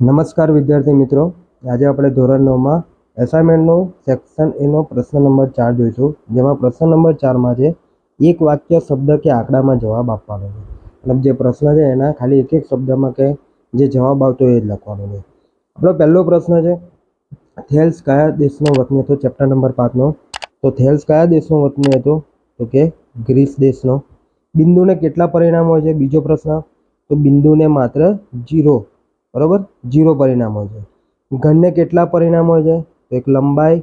નમસ્કાર વિદ્યાર્થી મિત્રો. આજે આપણે ધોરણ નવમાં એસાઇનમેન્ટનો સેક્શન એનો પ્રશ્ન નંબર ચાર જોઈશું, જેમાં પ્રશ્ન નંબર ચારમાં છે, એક વાક્ય શબ્દ કે આંકડામાં જવાબ આપવાનો છે. મતલબ જે પ્રશ્ન છે એના ખાલી એક એક શબ્દમાં કે જે જવાબ આવતો એ જ લખવાનો છે. આપણો પહેલો પ્રશ્ન છે, થેલ્સ કયા દેશનો વતની હતો? ચેપ્ટર નંબર પાંચનો. તો થેલ્સ કયા દેશનો વતની હતો? તો કે, ગ્રીસ દેશનો. બિંદુને કેટલા પરિણામ હોય છે? બીજો પ્રશ્ન, તો બિંદુને માત્ર જીરો બરોબર? જીરો પરિણામ હોય છે. ઘનને કેટલા પરિણામ હોય છે? એક લંબાઈ,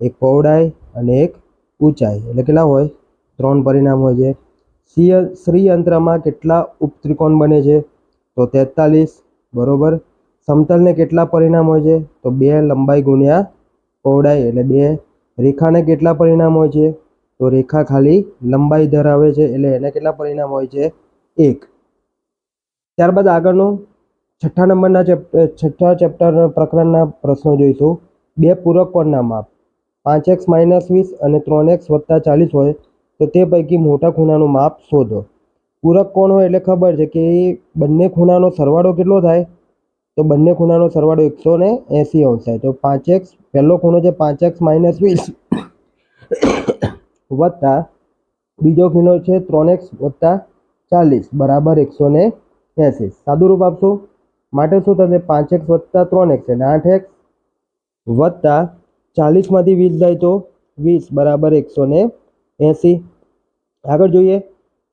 એક પહોળાઈ અને એક ઊંચાઈ. એટલે કેટલા હોય? ત્રણ પરિણામ હોય છે શ્રી શ્રીયંત્રમાં કેટલા ઉપત્રિકોણ બને છે? તો તેતાલીસ, બરોબર? સમતલને કેટલા પરિણામ હોય છે? તો બે લંબાઈ ગુણ્યા પહોળાઈ એટલે બે. રેખાને કેટલા પરિણામ હોય છે? તો રેખા ખાલી લંબાઈ ધરાવે છે એટલે એને કેટલા પરિણામ હોય છે? એક. ત્યારબાદ આગળનું છઠ્ઠા નંબરના ચેપ્ટર છઠ્ઠા ચેપ્ટર પ્રકરણના પ્રશ્નો જોઈશું. બે પૂરક કોણના માપ. પાંચ એક્સ માઇનસ વીસ અને ત્રણ એક્સ વત્તા ચાલીસ હોય તો તે પૈકી મોટા ખૂણાનું માપ શોધો. પૂરક કોણ હોય એટલે ખબર છે કે એ બંને ખૂણાનો સરવાળો કેટલો થાય? તો બંને ખૂણાનો સરવાળો એકસો ને એંસી અંશ થાય. તો પાંચ એક્સ, પહેલો ખૂણો છે પાંચ એક્સ માઇનસ વીસ વત્તા બીજો ખૂણો છે ત્રણ એક્સ વત્તા ચાલીસ, બરાબર એકસો ને એંસી. સાદું રૂપ આપશું? માટે શું થશે? પાંચ એક્સ વત્તા ત્રણ એક્સ એટલે આઠ એક્સ વત્તા ચાલીસમાંથી વીસ જાય તો વીસ બરાબર એકસો ને એંસી. આગળ જોઈએ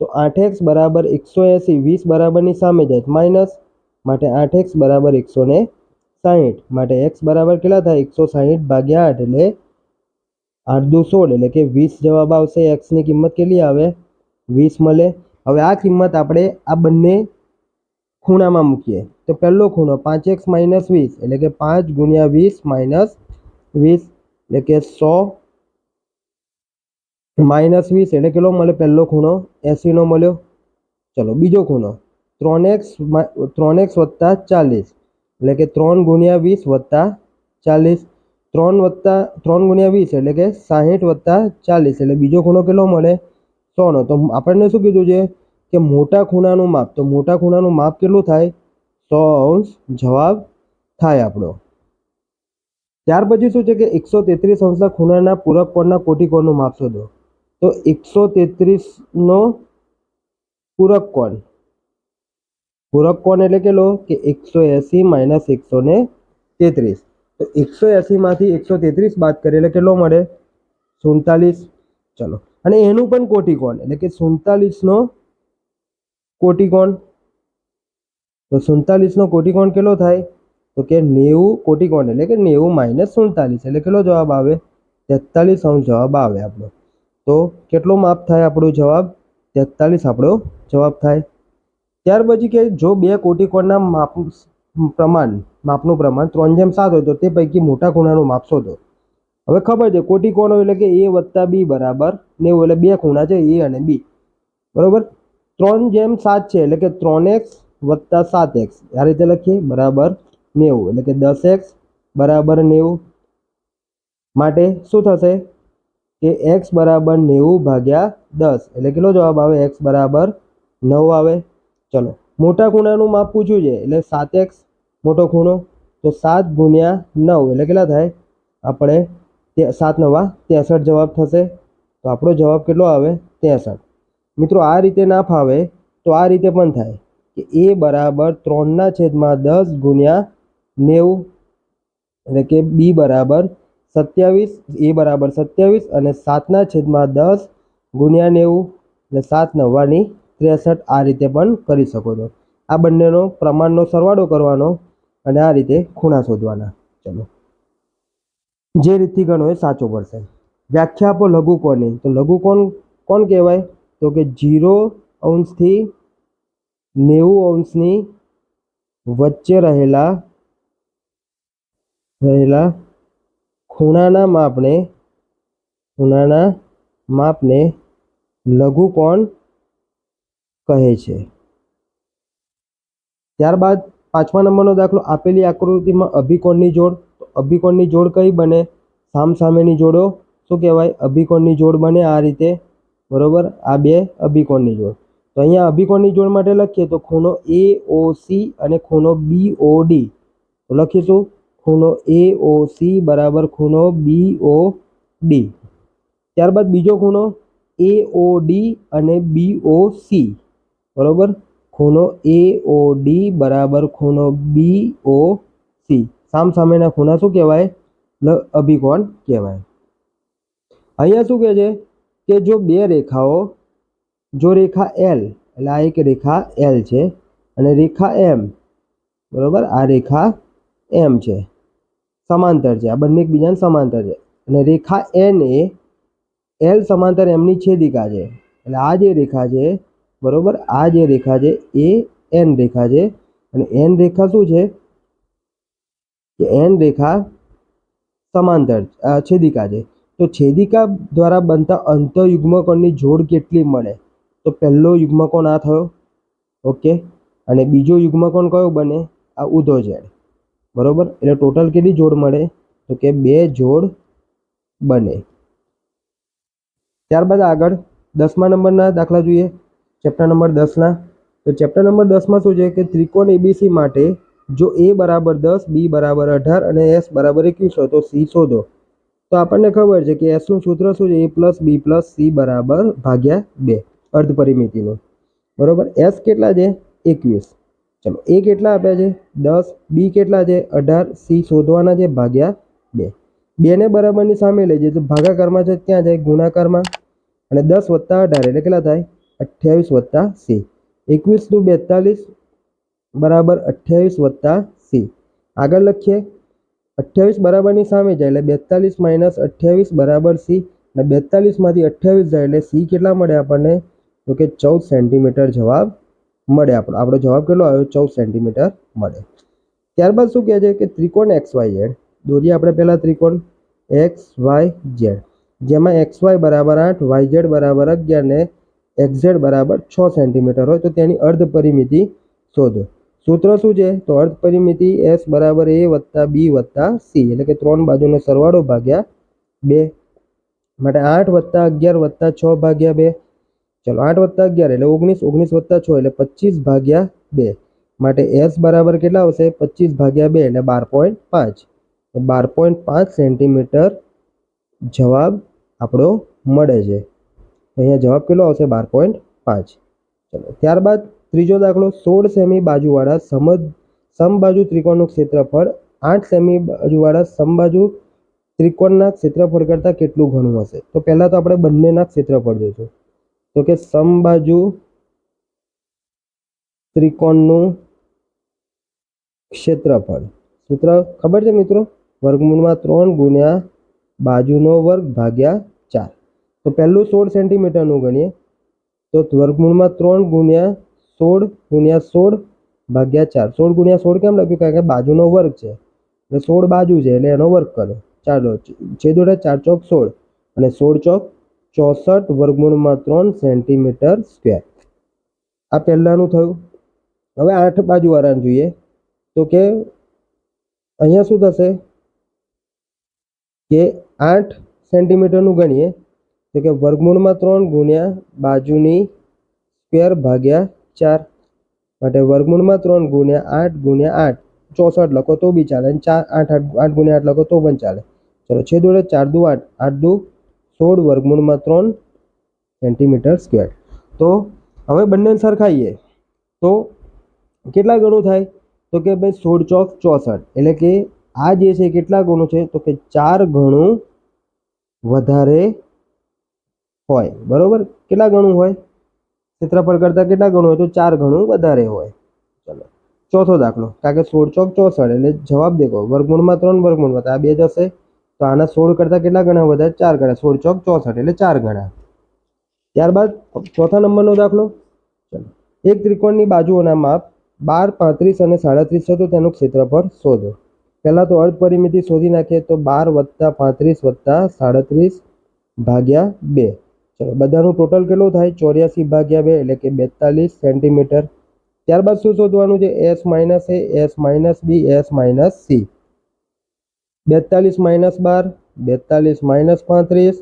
તો આઠ એક્સ બરાબર એકસો એંસી, વીસ બરાબરની સામે જાય માઇનસ માટે આઠ એક્સ બરાબર એકસો ને સાહીઠ. માટે એક્સ બરાબર કેટલા થાય? એકસો સાહીઠ ભાગ્યા આઠ એટલે આઠ દુ સોળ એટલે કે વીસ જવાબ આવશે. એક્સની કિંમત કેટલી આવે? વીસ મળે. હવે આ કિંમત આપણે આ બંને ખૂણામાં મૂકીએ. તો પહેલો ખૂણો પાંચ એક્સ માઇનસ વીસ, એટલે કે પાંચ ગુણ્યા વીસ માઇનસ વીસ, એટલે કે સો માઇનસ વીસ, એટલે કેટલો મળે પહેલો ખૂણો એંસીનો મળ્યો. ચલો, બીજો ખૂણો ત્રણ એક્સ ત્રણ એક્સ વત્તા ચાલીસ, એટલે કે ત્રણ ગુણ્યા વીસ વત્તા ચાલીસ. ત્રણ વત્તા, ત્રણ ગુણ્યા વીસ, એટલે કે સાહીઠ વત્તા ચાલીસ, એટલે બીજો ખૂણો કેટલો મળે? સોનો. તો આપણને શું કીધું છે? કે મોટા ખૂણાનું માપ, તો મોટા ખૂણાનું માપ કેટલું થાય? સો અંશ જવાબ થાય આપણો. ત્યાર પછી શું છે કે એકસો તેત્રીસ અંશના ખૂણાના પૂરક કોણના કોટિકોણનું માપ શોધો. તો એકસો તેત્રીસનો પૂરક કોણ? પૂરક કોણ એટલે કેટલો? કે એકસો એંસી માઇનસ એકસો ને તેત્રીસ. તો એકસો એંસીમાંથી એકસો તેત્રીસ બાદ કરીએ એટલે કેટલો મળે? સુડતાલીસ. ચલો. અને એનું પણ કોટિકોણ એટલે કે સુડતાલીસનો કોટિકોણ? તો સુડતાલીસનો કોટિકોણ કેટલો થાય? તો કે નેવું કોટિકોણ, એટલે કે નેવું માઇનસ સુડતાલીસ, એટલે કેટલો જવાબ આવે? તેતાલીસ અંશ જવાબ આવે આપણો. તો કેટલો માપ થાય આપણો જવાબ? તેતાલીસ આપણો જવાબ થાય. ત્યાર પછી કે જો બે કોટિકોણના માપ પ્રમાણ, માપનું પ્રમાણ ત્રણ જેમ સાત હોય તો તે પૈકી મોટા ખૂણાનું માપ શોધો. હવે ખબર છે, કોટિકોણો એટલે કે એ વત્તા બી બરાબર નેવું, એટલે બે ખૂણા છે એ અને બી. બરોબર? ત્રણ જેમ સાત છે, એટલે કે ત્રણ એક્સ વત્તા સાત એક્સ. આ રીતે લખીએ, બરાબર નેવું. એટલે કે દસ એક્સ બરાબર નેવું. માટે શું થશે? કે એક્સ બરાબર નેવું ભાગ્યા દસ. એટલે કેટલો જવાબ આવે? એક્સ બરાબર નવ આવે. ચલો, મોટા ખૂણાનું માપ પૂછ્યું છે, એટલે સાત એક્સ મોટો ખૂણો. તો સાત ગુણ્યા નવ, એટલે કેટલા થાય? આપણે સાત નવા ત્રેસઠ જવાબ થશે. તો આપણો જવાબ કેટલો આવે? ત્રેસઠ. મિત્રો, આ રીતે ના ફાવે તો આ રીતે પણ થાય કે એ બરાબર ત્રણના છેદમાં દસ ગુણ્યા નેવું એટલે કે બી બરાબર સત્યાવીસ, એ બરાબર સત્યાવીસ અને સાતના છેદમાં દસ ગુણ્યા નેવું એટલે સાત નવ્વાની ત્રેસઠ આ રીતે પણ કરી શકો છો. આ બંનેનો પ્રમાણનો સરવાળો કરવાનો અને આ રીતે ખૂણા શોધવાના. ચલો. જે રીતથી ગણો એ સાચો પડશે. વ્યાખ્યા આપો લઘુકોણની. તો લઘુકોણ કોણ કહેવાય? તો કે જીરો અંશથી નેવું અંશની વચ્ચે રહેલા રહેલા ખૂણાના માપને ખૂણાના માપને લઘુકોણ કહે છે. ત્યારબાદ પાંચમા નંબરનો દાખલો, આપેલી આકૃતિમાં અભિકોણની જોડ. તો અભિકોણની જોડ કઈ બને? સામસામેની જોડો. શું કહેવાય? અભિકોણની જોડ બને આ રીતે. બરોબર? આ બે અભિકોણની જોડ. તો અહીંયા અભિકોણની જોડ માટે લખીએ તો ખૂણો એ ઓ સી અને ખૂણો બી ઓ ડી તો લખીશું, ખૂણો એ ઓ સી બરાબર ખૂણો બી ઓ ડી ત્યારબાદ બીજો ખૂણો એ ઓ ડી અને બી ઓ સી બરોબર? ખૂણો એ ઓ ડી બરાબર ખૂણો બી ઓ સી સામ સામેના ખૂણા શું કહેવાય? અભિકોણ કહેવાય. અહીંયા શું કહે છે? કે જો બે રેખાઓ, જો રેખા એલ એટલે આ એક રેખા એલ છે, અને રેખા એમ બરાબર? આ રેખા એમ છે. સમાંતર છે. આ બંને એકબીજાને સમાંતર છે. અને રેખા એન એ એલ સમાંતર એમની છેદિકા છે. એટલે આ જે રેખા છે, બરાબર? આ જે રેખા છે એ એન રેખા છે. અને એન રેખા શું છે? કે એન રેખા સમાંતર છેદિકા છે. તો છેદિકા દ્વારા બનતા અંતઃયુગ્મકોણની જોડ કેટલી મળે? તો પહેલો યુગ્મકોણ આ થયો. ઓકે. અને બીજો યુગ્મકોણ કયો બને? આ ઉધો ઝેડ. બરોબર? એટલે ટોટલ કેટલી જોડ મળે? તો કે બે જોડ બને. ત્યારબાદ આગળ દસમા નંબરના દાખલા જોઈએ. ચેપ્ટર નંબર દસના. તો ચેપ્ટર નંબર દસમાં શું છે કે ત્રિકોણ એબીસી માટે જો એ બરાબર દસ, બી બરાબર અઢાર અને એસ બરાબર એકવીસ હોય તો સી શોધો. તો આપણને ખબર છે કે એસનું સૂત્ર શું છે? A plus B plus C બરાબર ભાગ્યા બે. અર્ધ પરિમિતિનું. બરાબર? એસ કેટલા છે? એકવીસ. ચલો એ કેટલા આપ્યા છે? દસ. બી કેટલા છે? અઢાર. સી શોધવાના છે, ભાગ્યા બે. બેને બરાબરની સામે લઈ જઈએ તો ભાગાકારમાં છે, ત્યાં જાય ગુણાકારમાં. અને દસ વત્તા અઢાર એટલે કેટલા થાય? અઠ્યાવીસ વત્તા સી એકવીસ દુ બેતાલીસ બરાબર અઠ્યાવીસ વત્તા સી આગળ લખીએ. અઠ્યાવીસ બરાબરની સામે જાય એટલે બેતાલીસ માઇનસ અઠ્યાવીસ બરાબર સી અને બેતાલીસમાંથી અઠ્યાવીસ જાય એટલે સી કેટલા મળે આપણને? તો કે ચૌદ સેન્ટીમીટર જવાબ મળે આપણો. આપણો જવાબ કેટલો આવ્યો? ચૌદ સેન્ટીમીટર મળે. ત્યારબાદ શું કહે છે કે ત્રિકોણ એક્સ વાય ઝેડ. દોરીએ આપણે પહેલાં ત્રિકોણ. X Y Z. જેમાં એક્સ વાય બરાબર આઠ, વાય ઝેડ બરાબર અગિયાર ને એક્સ ઝેડ બરાબર છ સેન્ટીમીટર હોય તો તેની અર્ધ પરિમિતિ શોધો. સૂત્ર શું છે? તો અર્ધ પરિમિતિ એસ બરાબર એ વત્તા બી વત્તા સી એટલે કે ત્રણ બાજુનો સરવાળો ભાગ્યા બે. માટે આઠ વત્તા અગિયાર વત્તા છ ભાગ્યા બે. ચલો, આઠ વત્તા અગિયાર એટલે ઓગણીસ ઓગણીસ વત્તા છ એટલે પચીસ ભાગ્યા બે. માટે એસ બરાબર કેટલા આવશે? પચીસ ભાગ્યા બે એટલે બાર પોઈન્ટ પાંચ. બાર પોઈન્ટ પાંચ સેન્ટીમીટર જવાબ આપણો મળે છે. અહીંયા જવાબ કેટલો આવશે? બાર પોઈન્ટ પાંચ. ચલો, ત્યારબાદ ત્રીજો દાખલો સોળ સેમી બાજુવાળા સમ સમબાજુ ત્રિકોણનું ક્ષેત્રફળ. આઠ સેમી બાજુવાળા સમબાજુ ત્રિકોણના ક્ષેત્રફળ કરતાં કેટલું ઘણું હશે? તો પહેલાં તો આપણે બંનેના ક્ષેત્રફળ જોઈશું. તો કે સમબાજુ ત્રિકોણનું ક્ષેત્રફળ. સૂત્ર ખબર છે મિત્રો? વર્ગમૂળમાં ત્રણ ગુણ્યા બાજુનો વર્ગ ભાગ્યા ચાર. તો પહેલું સોળ સેન્ટીમીટરનું ગણીએ. તો વર્ગમૂળમાં ત્રણ ગુણ્યા સોળ ગુણ્યા સોળ ભાગ્યા ચાર. સોળ ગુણ્યા સોળ કેમ લખ્યું? કારણ કે બાજુનો વર્ગ છે. એટલે સોળ બાજુ છે, એટલે એનો વર્ગ કરો. ચાલો છેદોડા ચાર ચોક સોળ અને સોળ ચોક ચોસઠ વર્ગમૂળમાં ત્રણ સેન્ટીમીટર સ્ક્વેર. આ પહેલાંનું થયું. હવે આઠ બાજુવાળાને જોઈએ. તો કે અહીંયા શું થશે? કે આઠ સેન્ટીમીટરનું ગણીએ. તો કે વર્ગમૂળમાં ત્રણ ગુણ્યા બાજુની સ્ક્વેર ભાગ્યા ચાર. માટે વર્ગમૂળમાં ત્રણ ગુણ્યા આઠ ગુણ્યા આઠ. ચોસઠ લખો તો બી ચાલે ચાર, આઠ આઠ આઠ ગુણ્યા આઠ લખો તો પણ ચાલે. ચલો છેદ વડે ચાર દુ આઠ. આઠ દુ સોળ વર્ગમૂળમાં ત્રણ સેન્ટીમીટર સ્ક્વેર. તો હવે બંને સરખાઈએ. તો કેટલા ગણું થાય? તો કે ભાઈ સોળ ચોક ચોસઠ. એટલે કે આ જે છે કેટલા ગણું છે? તો કે ચાર ગણું વધારે હોય. બરોબર? કેટલા ગણું હોય? ક્ષેત્રફળ કરતાં કેટલા ગણું હોય તો ચાર ગણું વધારે હોય. ચલો. ચોથો દાખલો. કારણ કે સોળ ચોક ચોસઠ એટલે જવાબ દેખો. વર્ગમૂળમાં ત્રણ વર્ગમૂળમાં આ બે જશે. તો આના સોળ કરતાં કેટલા ગણા વધારે ચાર ગણા. સોળ ચોક ચોસઠ એટલે ચાર ગણા. ત્યારબાદ ચોથા નંબરનો દાખલો. ચલો. એક ત્રિકોણની બાજુઓના માપ બાર, પાંત્રીસ અને સાડત્રીસ છે તો તેનું ક્ષેત્રફળ શોધો. પહેલાં તો અર્ધ પરિમિતિ શોધી નાખીએ તો બાર વત્તા પાંત્રીસ વત્તા સાડત્રીસ ભાગ્યા બે. ચલો બધાનું ટોટલ કેટલું થાય? ચોર્યાસી ભાગ્યા બે એટલે કે બેતાલીસ સેન્ટીમીટર. ત્યારબાદ શું શોધવાનું છે? S minus A, S minus B, S minus C. બેતાલીસ માઇનસ બાર, બેતાલીસ માઇનસ પાંત્રીસ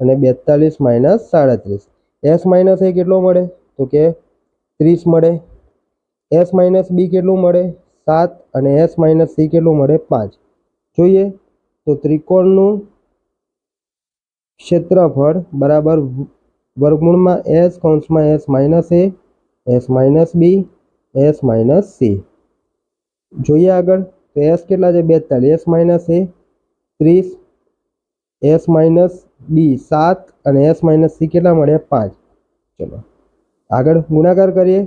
અને બેતાલીસ માઇનસ સાડત્રીસ. એસ માઇનસ એ કેટલો મળે? તો કે ત્રીસ મળે. એસ માઇનસ બી કેટલું મળે? સાત અને એસ માઇનસ સી કેટલું મળે? પાંચ. જોઈએ. તો ત્રિકોણનું ક્ષેત્રફળ બરાબર વર્ગમૂળમાં એસ કૌંસમાં S minus A S minus B S minus C જોઈએ આગળ, તો એસ કેટલા છે? બેતાલીસ. એસ માઇનસ એ ત્રીસ. એસ માઇનસ બી સાત અને એસ માઇનસ સી કેટલા મળે? પાંચ. ચલો. આગળ ગુણાકાર કરીએ.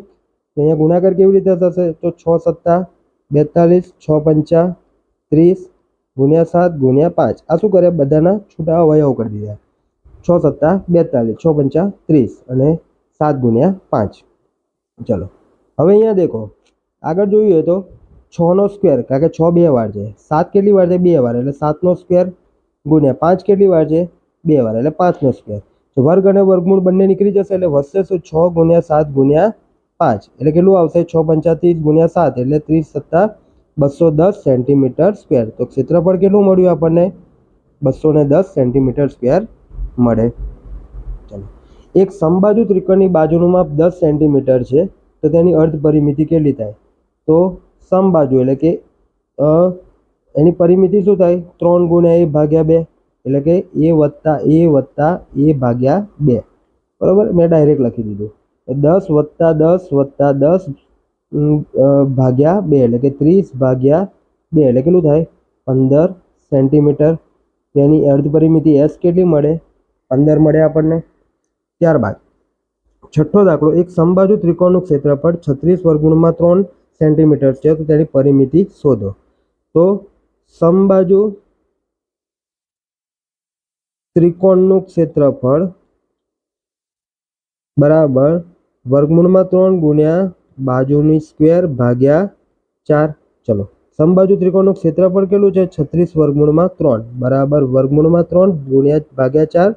તો અહીંયા ગુણાકાર કેવી રીતે થશે? તો છ સત્તા, બેતાલીસ, છ પંચા, ત્રીસ ગુણ્યા સાત, ગુણ્યા પાંચ. આ શું કરે બધાના છૂટા અવયવો કરી દીધા. છ સત્તા, બેતાલીસ. છ પંચા ત્રીસ અને સાત ગુણ્યા પાંચ. ચલો. હવે અહીંયા દેખો. આગળ જોઈએ તો છનો સ્ક્વેર કારણ કે છ બે વાર છે. સાત કેટલી વાર છે? બે વાર. એટલે સાતનો સ્ક્વેર ગુણ્યા પાંચ કેટલી વાર છે? બે વાર. એટલે પાંચનો સ્ક્વેર તો વર્ગ અને વર્ગમૂળ બંને નીકળી જશે એટલે વધશે શું? છ ગુણ્યા સાત ગુણ્યા પાંચ. એટલે કેટલું આવશે? છ પંચાતીસ ગુણ્યા સાત. એટલે ત્રીસ સત્તા બસો દસ સેન્ટીમીટર સ્ક્વેર. તો ક્ષેત્રફળ કેટલું મળ્યું આપણને? બસો ને દસ સેન્ટીમીટર સ્ક્વેર મળે. ચાલો. એક સમબાજુ ત્રિકોણની બાજુનું માપ દસ સેન્ટીમીટર છે, તો તેની અર્ધ પરિમિતિ કેટલી થાય? તો સમબાજુ એટલે કે એની પરિમિતિ શું થાય? ત્રણ ગુણ્યા એ ભાગ્યા બે. એટલે કે એ વત્તા એ વત્તા, એ ભાગ્યા બે. બરાબર? મેં ડાયરેક્ટ લખી દીધું. દસ વત્તા દસ વત્તા દસ ભાગ્યા બે એટલે કે ત્રીસ ભાગ્યા બે એટલે કેટલું થાય? પંદર સેન્ટીમીટર. તેની અર્ધ પરિમિતિ એસ કેટલી મળે? પંદર મળે આપણને. ત્યારબાદ, છઠ્ઠો દાખલો, એક સંબાજુ ત્રિકોણનું ક્ષેત્રફળ છત્રીસ વર્ગમૂળમાં ત્રણ સેન્ટીમીટર છે, તો તેની પરિમિતિ શોધો. તો સંબાજુ ત્રિકોણનું ક્ષેત્રફળ બરાબર વર્ગમૂળમાં ત્રણ ગુણ્યા બાજુની સ્ક્વેર ભાગ્યા ચાર. ચલો. સમબાજુ ત્રિકોણનું ક્ષેત્રફળ કેટલું છે? છત્રીસ વર્ગમૂળમાં ત્રણ. બરાબર વર્ગમૂળમાં ત્રણ ગુણ્યા ભાગ્યા ચાર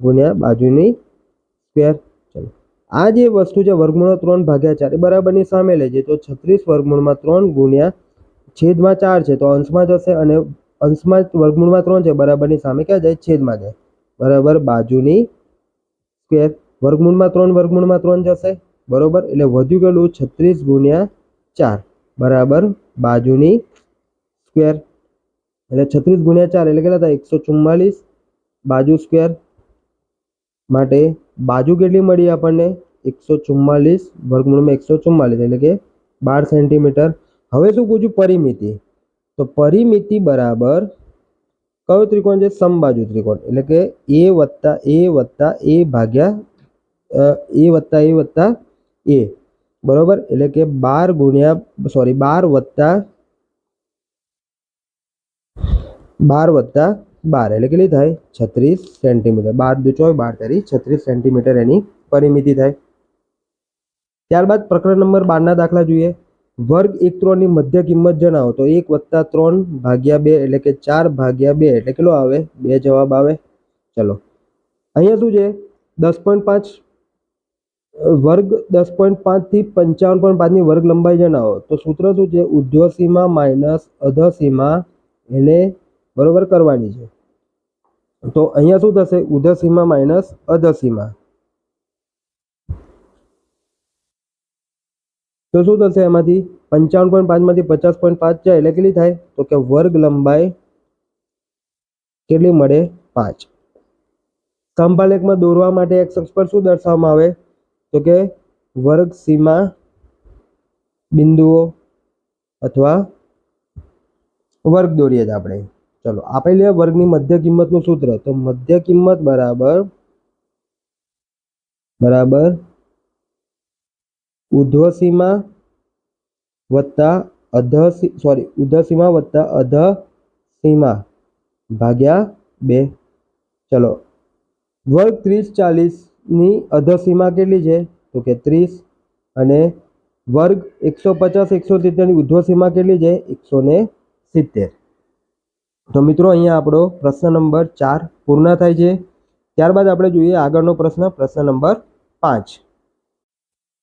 ગુણ્યા બાજુની સ્ક્વેર. ચલો. આ જે વસ્તુ છે વર્ગમૂળ ત્રણ ભાગ્યા ચાર, એ બરાબરની સામે લેજે તો છત્રીસ વર્ગમૂળમાં ત્રણ ગુણ્યા છેદમાં ચાર છે. તો અંશમાં જશે અને અંશમાં વર્ગમૂળમાં ત્રણ છે. બરાબરની સામે ક્યાં જાય? છેદમાં જાય. બરાબર બાજુની સ્ક્વેર. વર્ગમૂળમાં ત્રણ વર્ગમૂળમાં ત્રણ જશે. બરોબર? એટલે વધ્યું કેટલું છત્રીસ ગુણ્યા ચાર. બરાબર? બાજુની સ્ક્વેર એટલે છત્રીસ ગુણ્યા ચાર એટલે કેટલા થાય? એકસો ચુમ્માલીસ. બાજુ સ્ક્વેર માટે બાજુ કેટલી મળી આપણને? એકસો ચુમ્માલીસ વર્ગમૂળમાં એકસો ચુમ્માલીસ એટલે કે બાર સેન્ટીમીટર. હવે શું પૂછ્યું? પરિમિતિ. તો પરિમિતિ બરાબર કયો ત્રિકોણ છે? સમબાજુ ત્રિકોણ. એટલે કે એ વત્તા એ વત્તા એ ભાગ્યા એ વત્તા એ વત્તા એ બરોબર એટલે કે બાર ગુણ્યા સોરી બાર વત્તા બાર વત્તા બાર. એટલે કેટલી થાય? છત્રીસ સેન્ટીમીટર. બાર દુ ચોય બાર તારી છત્રીસ સેન્ટીમીટર એની પરિમિતિ થાય. ત્યારબાદ પ્રકરણ નંબર બારના દાખલા જોઈએ. વર્ગ એક ત્રણની મધ્ય કિંમત જણાવો. તો એક વત્તા ત્રણ ભાગ્યા બે એટલે કે ચાર ભાગ્યા બે એટલે કેટલો આવે? બે જવાબ આવે. ચલો. અહીંયા શું છે? દસ પોઈન્ટ પાંચ વર્ગ દસ પોઈન્ટ પાંચથી પંચાવન પોઈન્ટ પાંચની વર્ગ લંબાઈ જણાવો. તો સૂત્ર શું છે? ઉધ્વસીમા માઇનસ અધસીમા એને બરોબર કરવાની છે. તો અહીંયા શું થશે? ઉધસીમા માઇનસ અધસીમા તો શું થશે એમાંથી? પંચાવન પોઈન્ટ પાંચમાંથી પચાસ પોઈન્ટ પાંચ જાય એટલે કેટલી થાય? તો કે વર્ગ લંબાઈ કેટલી મળે? પાંચ. સમભાલેખમાં દોરવા માટે એક અક્ષ પર શું દર્શાવવામાં આવે? તો કે વર્ગ સીમા બિંદુઓ અથવા વર્ગ દોરીએ જ આપણે. ચલો, આપણે વર્ગની મધ્ય કિંમતનું સૂત્ર. તો મધ્ય કિંમત બરાબર બરાબર ઉધ્વ સીમા વત્તા અધ સોરી, ઉધ્વ સીમા વત્તા અધ સીમા ભાગ્યા બે. ચલો, વર્ગ ત્રીસ ચાલીસની અધસીમા કેટલી છે? તો કે ત્રીસ. અને વર્ગ એકસો પચાસ, એકસો સિત્તેરની ઉધ્વસીમા કેટલી છે? એકસો ને સિત્તેર. તો મિત્રો અહીંયા આપણો પ્રશ્ન નંબર ચાર પૂર્ણ થાય છે. ત્યારબાદ આપણે જોઈએ આગળનો પ્રશ્ન પ્રશ્ન નંબર પાંચ.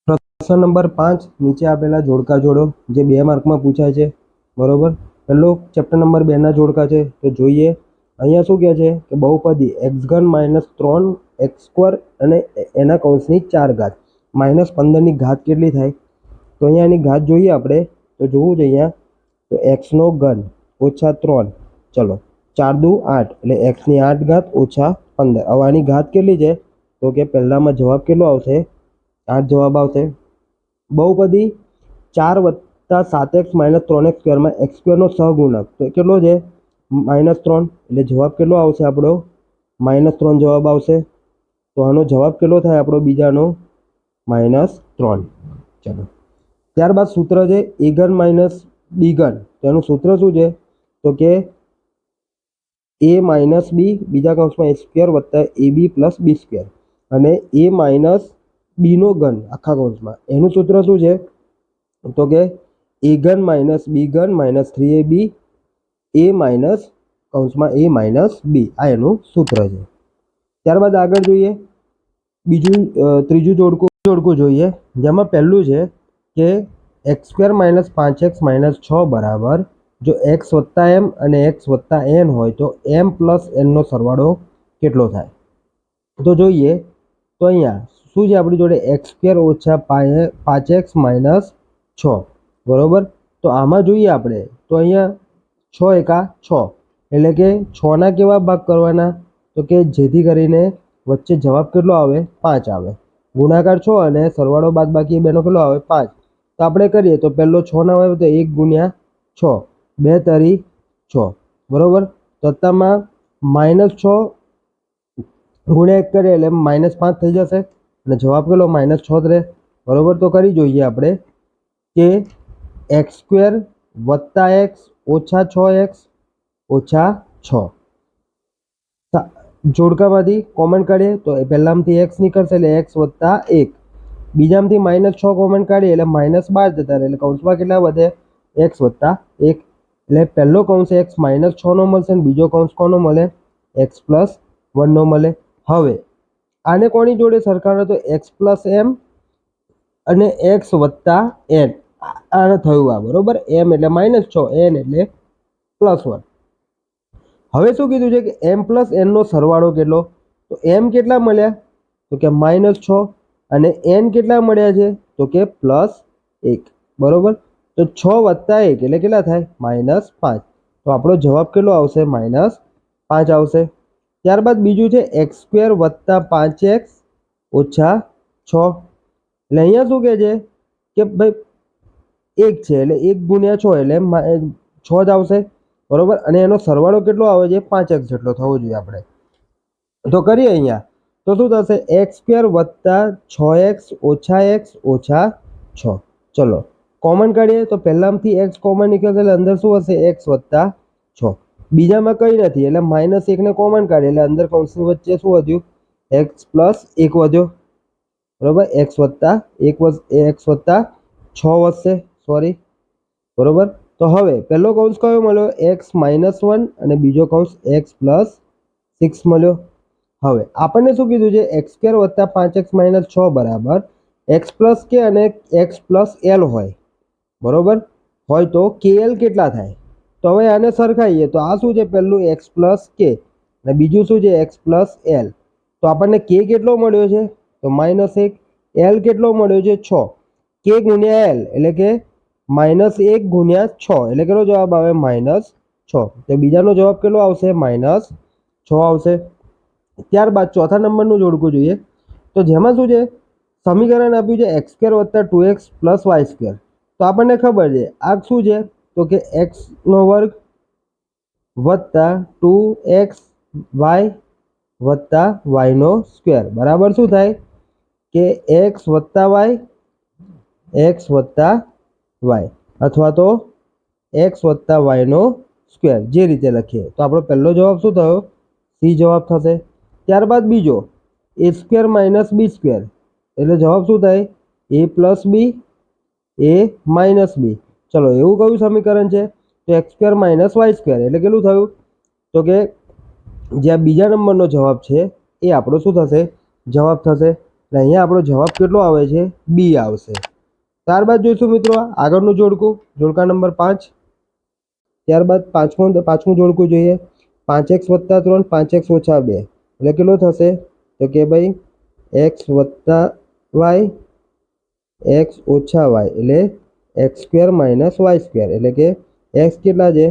પ્રશ્ન નંબર પાંચ નીચે આપેલા જોડકા જોડો, જે બે માર્કમાં પૂછાય છે. બરોબર? પહેલો ચેપ્ટર નંબર બેના જોડકા છે. તો જોઈએ, અહીંયા શું કહે છે? કે બહુપદી, એક્સ ઘન માઇનસ ત્રણ એક્સ સ્ક્વેર અને એના કૌંસની ચાર ઘાત. માઇનસ પંદરની ઘાત કેટલી થાય? તો અહીંયા એની ઘાત જોઈએ આપણે. તો જોવું જોઈએ અહીંયા. તો એક્સનો ઘન ઓછા ત્રણ. ચલો, ચાર દુ આઠ. એટલે એક્સની આઠ ઘાત ઓછા પંદર. હવે આની ઘાત કેટલી છે? તો કે પહેલામાં જવાબ કેટલો આવશે? આઠ જવાબ આવશે. બહુપદી ચાર વત્તા સાત એક્સ માઇનસ ત્રણ એક્સ સ્ક્વેરમાં એક્સ સ્ક્વેરનો સહગુણક. તો કેટલો છે? માઇનસ ત્રણ. એટલે જવાબ કેટલો આવશે આપણો? માઇનસ ત્રણ જવાબ આવશે. તો આનો જવાબ કેટલો થાય આપણો બીજાનો? માઇનસ ત્રણ. ચાલો. ત્યારબાદ સૂત્ર છે એ ઘન માઇનસ બી ઘન. તો એનું સૂત્ર શું છે? તો કે એ માઇનસ બી બીજા કૌંસમાં એ સ્ક્વેર વત્તા એ બી પ્લસ બી સ્ક્વેર. અને એ માઇનસ બીનો ઘન આખા કૌંસમાં. એનું સૂત્ર શું છે? તો કે એ ઘન માઇનસ બી ઘન minus three A B A minus કૌંસમાં એ માઇનસ બી આ એનું સૂત્ર છે. ત્યારબાદ આગળ જોઈએ. બીજું ત્રીજું જોડકું જોડકું જોઈએ. જેમાં પહેલું છે કે એક્સ સ્ક્વેર માઇનસ પાંચ એક્સ માઇનસ છ બરાબર. જો એક્સ વત્તા એમ અને એક્સ વત્તા એન હોય તો એમ પ્લસ એનનો સરવાળો કેટલો થાય? તો જોઈએ, તો અહીંયા શું છે આપણી જોડે? એક્સ સ્ક્વેર ઓછા પાંચ એક્સ માઇનસ છ. બરાબર? તો આમાં જોઈએ આપણે, તો અહીંયા છ એકા છ. એટલે કે છના કેવા ભાગ કરવાના? તો કે જેથી કરીને વચ્ચે જવાબ કેટલો આવે? પાંચ આવે. ગુણાકાર છ અને સરવાળો બાદ બાકી બેનો કેટલો આવે? પાંચ. તો આપણે કરીએ તો પહેલો છ ના આવે તો એક ગુણ્યા છ. બે તરી છ. બરોબર? સત્તામાં માઇનસ છ ગુણ્યા એક કરીએ એટલે માઇનસ પાંચ થઈ જશે અને જવાબ કેટલો? માઇનસ છ રહે. બરોબર? તો કરી જોઈએ આપણે કે એક્સ સ્ક્વેર વત્તા એક્સ ઓછા છ એક્સ ઓછા છ. જોડકામાંથી કોમન કાઢીએ તો એ પહેલામાંથી એક્સ નીકળશે એટલે એક્સ વત્તા એક. બીજામાંથી માઇનસ છ કોમન કાઢીએ એટલે માઇનસ બાર જતા રહે એટલે કૌંસમાં કેટલા વધે? એક્સ વત્તા એક. એટલે પહેલો કૌંસ એક્સ માઇનસ છનો મળશે અને બીજો કૌંસ કોનો મળે? એક્સ પ્લસ વનનો મળે. હવે, આને કોની જોડે સરખાવો તો એક્સ પ્લસ એમ અને એક્સ વત્તા એન આને થયું આ બરોબર? એમ એટલે માઇનસ છ એન એટલે પ્લસ વન હવે શું કીધું છે કે એમ પ્લસ એનનો સરવાળો કેટલો? તો એમ કેટલા મળ્યા? તો કે માઇનસ છ. અને એન કેટલા મળ્યા છે? તો કે પ્લસ એક. બરોબર? તો છ વત્તા એક એટલે કેટલા થાય? માઇનસ પાંચ. તો આપણો જવાબ કેટલો આવશે? માઇનસ પાંચ આવશે. ત્યારબાદ બીજું છે એક્સ સ્ક્વેર વત્તા પાંચ એક્સ ઓછા છ. એટલે અહીંયા શું કહે છે? કે ભાઈ એક છે એટલે એક ગુણ્યા છ એટલે છ જ આવશે. બરોબર? અને એનો સરવાળો કેટલો આવે છે? પાંચ એક્સ જેટલો થવો જોઈએ આપણે. તો કરીએ અહીંયા. તો શું થશે? એક્સ સ્ક્વેર વત્તા છ એક્સ ઓછા એક્સ ઓછા છ. ચલો, કોમન કાઢીએ. તો પહેલામાંથી એક્સ કોમન નીકળશે એટલે અંદર શું હશે? એક્સ વત્તા છ. બીજામાં કંઈ નથી. એટલે માઇનસ એકને કોમન કાઢીએ. એટલે અંદર કૌંસની વચ્ચે શું વધ્યું? એક્સ પ્લસ એક વધ્યો. બરાબર? એક્સ વત્તા એક એક્સ વત્તા છ વધશે. સોરી. બરોબર? તો હવે પહેલો કૌંસ કયો મળ્યો? એક્સ માઇનસ વન અને બીજો કૌંસ એક્સ પ્લસ સિક્સ મળ્યો. હવે આપણને શું કીધું છે? એક્સ સ્ક્વેર વત્તા પાંચ એક્સ માઇનસ છ બરાબર. એક્સ પ્લસ કે અને એક્સ પ્લસ એલ હોય. બરાબર? હોય તો કે એલ કેટલા થાય? તો હવે આને સરખાઈએ તો આ શું છે? પહેલું એક્સ પ્લસ કે અને બીજું શું છે? એક્સ પ્લસ એલ તો આપણને કે કેટલો મળ્યો છે? તો માઇનસ એક. એલ કેટલો મળ્યો છે? છ. કે ગુણ્યા એલ એટલે કે માઇનસ એક ગુણ્યા છ. એટલે કેટલો જવાબ આવે? માઇનસ છ. તો બીજાનો જવાબ કેટલો આવશે? માઇનસ છ આવશે. ત્યારબાદ ચોથા નંબરનું જોડકું જોઈએ. તો જેમાં શું છે? સમીકરણ આપ્યું છે એક્સ સ્ક્વેર વત્તા two X plus Y square. તો આપણને ખબર છે, આ શું છે? તો કે એક્સનો વર્ગ વત્તા ટુ એક્સ વાય વત્તા વાયનો સ્ક્વેર. બરાબર શું થાય? કે એક્સ વત્તા વાય, એક્સ વત્તા વાય અથવા તો એક્સ વત્તા વાયનો સ્ક્વેર જે રીતે લખીએ. તો આપણો પહેલો જવાબ શું થયો? સી જવાબ થશે. ત્યારબાદ બીજો A square minus B square એટલે જવાબ શું થાય? એ પ્લસ બી એ માઇનસ બી ચલો, એવું કયું સમીકરણ છે? તો X square minus Y square એટલે કેટલું થયું? તો કે જ્યાં બીજા નંબરનો જવાબ છે, એ આપણો શું થશે? જવાબ થશે. અહીંયા આપણો જવાબ કેટલો આવે છે? બી આવશે. ત્યારબાદ જોઈશું મિત્રો આગળનું જોડકું, જોડકા નંબર પાંચ. ત્યારબાદ પાંચમું પાંચમું જોડકું જોઈએ. પાંચ એક્સ વત્તા ત્રણ, પાંચ એક્સ ઓછા બે. એટલે કેટલું થશે? તો કે ભાઈ, એક્સ વત્તા વાય, એક્સ ઓછા વાય, એટલે X square minus Y square. એટલે કે એક્સ કેટલા છે?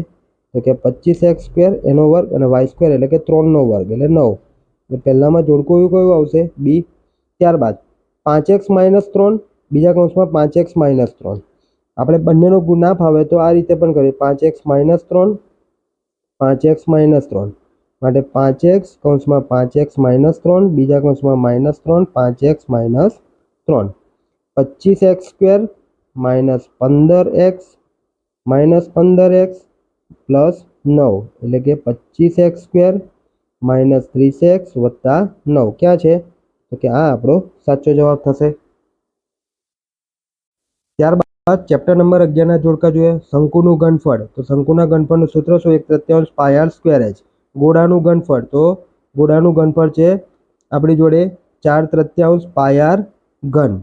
તો કે પચીસ એક્સ સ્ક્વેર, એનો વર્ગ અને વાય સ્ક્વેર, એટલે કે ત્રણનો વર્ગ, એટલે નવ. એટલે પહેલામાં જોડકું કયું આવશે? બી. ત્યારબાદ પાંચ એક્સ માઇનસ ત્રણ બીજા કૌંસમાં પાંચ એક્સ માઇનસ ત્રણ. આપણે બંનેનો ગુણ ના ફાવે તો આ રીતે પણ કરીએ. પાંચ એક્સ માઇનસ ત્રણ, પાંચ એક્સ માઇનસ ત્રણ. માટે પાંચ એક્સ કૌંસમાં પાંચ એક્સ માઇનસ ત્રણ, બીજા કૌંસમાં માઇનસ ત્રણ, પાંચ એક્સ માઇનસ ત્રણ. પચીસ એક્સ સ્ક્વેર માઇનસ પંદર એક્સ, માઇનસ પંદર એક્સ પ્લસ નવ. એટલે કે પચીસ એક્સ સ્ક્વેર માઇનસ ત્રીસ એક્સ વત્તા નવ. ક્યાં છે? તો કે આ આપણો સાચો જવાબ થશે. ત્યારબાદ ચેપ્ટર નંબર અગિયારના જોડકા જોઈએ. શંકુનું ઘનફળ તો શંકુના ઘનફળનું સૂત્ર શું? એક તૃતીયાંશ પાયાર સ્ક્વેર એચ ગોળાનું ઘનફળ તો ગોળાનું ઘનફળ છે આપણી જોડે ચાર તૃત્યાંશ પાય આર ઘન.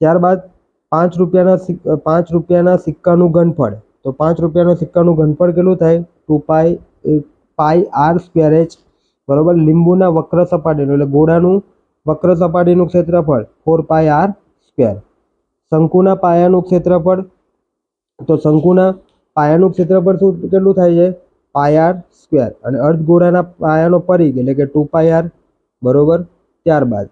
ત્યારબાદ પાંચ રૂપિયાના પાંચ રૂપિયાના સિક્કાનું ઘનફળ તો પાંચ રૂપિયાના સિક્કાનું ઘનફળ કેટલું થાય? Two pi pi r square h બરોબર? લીંબુના વક્ર સપાટીનું. એટલે ગોળાનું વક્ર સપાટીનું ક્ષેત્રફળ. ફોર પાય આર સ્ક્વેર શંકુના પાયાનું ક્ષેત્રફળ, તો શંકુના પાયાનું ક્ષેત્રફળ શું, કેટલું થાય છે? પાયાર સ્ક્વેર અને અર્ધગોળાના પાયાનો પરિઘ, એટલે કે ટુ પાયાર બરોબર ત્યારબાદ.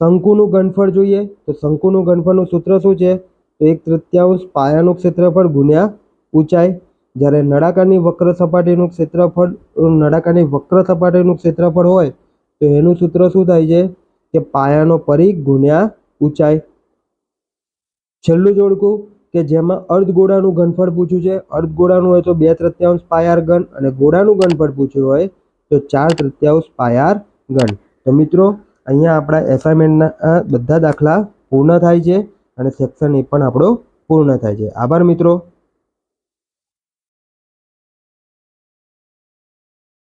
શંકુનું ઘનફળ જોઈએ, તો શંકુનું ઘનફળનું સૂત્ર શું છે? તો એક તૃતીયાંશ પાયાનું ક્ષેત્રફળ ગુણ્યા ઊંચાઈ. જ્યારે નળાકારની વક્ર સપાટીનું ક્ષેત્રફળ, નળાકારની વક્ર સપાટીનું ક્ષેત્રફળ હોય, તો એનું સૂત્ર શું થાય છે? કે પાયાનો પરિઘ ગુણ્યા ઊંચાઈ. છેલ્લું જોડકું કે જેમાં અર્ધગોળાનું ઘનફળ પૂછ્યું છે. અર્ધગોળાનું હોય તો બે તૃત્યાંશ પાયાર ઘન અને ગોળાનું ઘનફળ પૂછ્યું હોય તો ચાર તૃત્યાંશ પાયાર ઘન. તો મિત્રો, અહીંયા આપણા એસાઇનમેન્ટના બધા દાખલા પૂર્ણ થાય છે અને સેક્શન એ પણ આપણો પૂર્ણ થાય છે. આભાર મિત્રો.